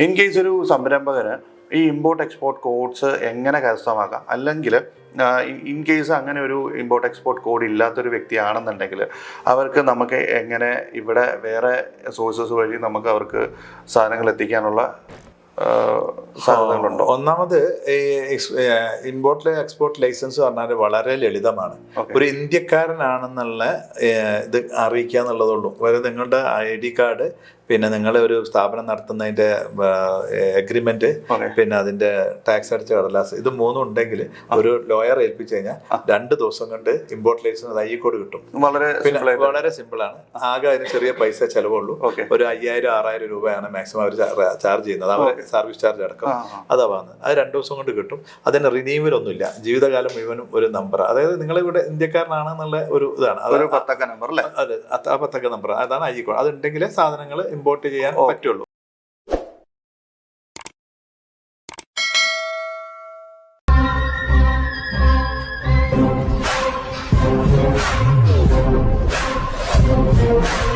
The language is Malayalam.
ഇൻ കേസ് ഒരു സംരംഭകന് ഈ ഇമ്പോർട്ട് എക്സ്പോർട്ട് കോഡ്സ് എങ്ങനെ കരസ്ഥമാക്കാം? അല്ലെങ്കിൽ ഇൻ കേസ് അങ്ങനെ ഒരു ഇമ്പോർട്ട് എക്സ്പോർട്ട് കോഡ് ഇല്ലാത്തൊരു വ്യക്തിയാണെന്നുണ്ടെങ്കിൽ അവർക്ക് നമുക്ക് എങ്ങനെ ഇവിടെ വേറെ സോഴ്സസ് വഴി നമുക്ക് അവർക്ക് സാധനങ്ങൾ എത്തിക്കാനുള്ള സാധ്യതകളുണ്ടോ? ഒന്നാമത് ഈ ഇമ്പോർട്ട് എക്സ്പോർട്ട് ലൈസൻസ് പറഞ്ഞാൽ വളരെ ലളിതമാണ്. ഒരു ഇന്ത്യക്കാരനാണെന്നുള്ള ഇത് അറിയിക്കുക എന്നുള്ളതുള്ളൂ അതായത് നിങ്ങളുടെ ഐ ഡി കാർഡ് പിന്നെ നിങ്ങൾ ഒരു സ്ഥാപനം നടത്തുന്നതിന്റെ അഗ്രിമെന്റ് പിന്നെ അതിന്റെ ടാക്സ് അടിച്ച കടലാസ് ഇത് മൂന്നും ഉണ്ടെങ്കിൽ ഒരു ലോയർ ഏൽപ്പിച്ചു കഴിഞ്ഞാൽ രണ്ട് ദിവസം കൊണ്ട് ഇമ്പോർട്ട് ലൈസൻസ് കോഡ് കിട്ടും. വളരെ പിന്നെ വളരെ സിമ്പിൾ ആണ്. ആകെ അതിന് ചെറിയ പൈസ ചെലവുള്ളൂ. ഒരു അയ്യായിരം ആറായിരം രൂപയാണ് മാക്സിമം അവർ ചാർജ് ചെയ്യുന്നത്. അവർ സർവീസ് ചാർജ് അടക്കം. അതാ വന്നത് അത് രണ്ടു ദിവസം കൊണ്ട് കിട്ടും. അതിന് റിന്യൂവൽ ഒന്നുമില്ല ജീവിതകാലം മുഴുവനും ഒരു നമ്പർ അതായത് നിങ്ങൾ ഇവിടെ ഇന്ത്യക്കാരനാണെന്നുള്ള ഒരു ഇതാണ്. അതൊരു പത്തക്ക നമ്പർ അല്ലേ? അതെ ആ പത്തക്ക നമ്പർ അതാണ് ഐ കോഡ് അതുണ്ടെങ്കിലേ സാധനങ്ങൾ ഇമ്പോർട്ട് ചെയ്യാൻ പറ്റുള്ളൂ.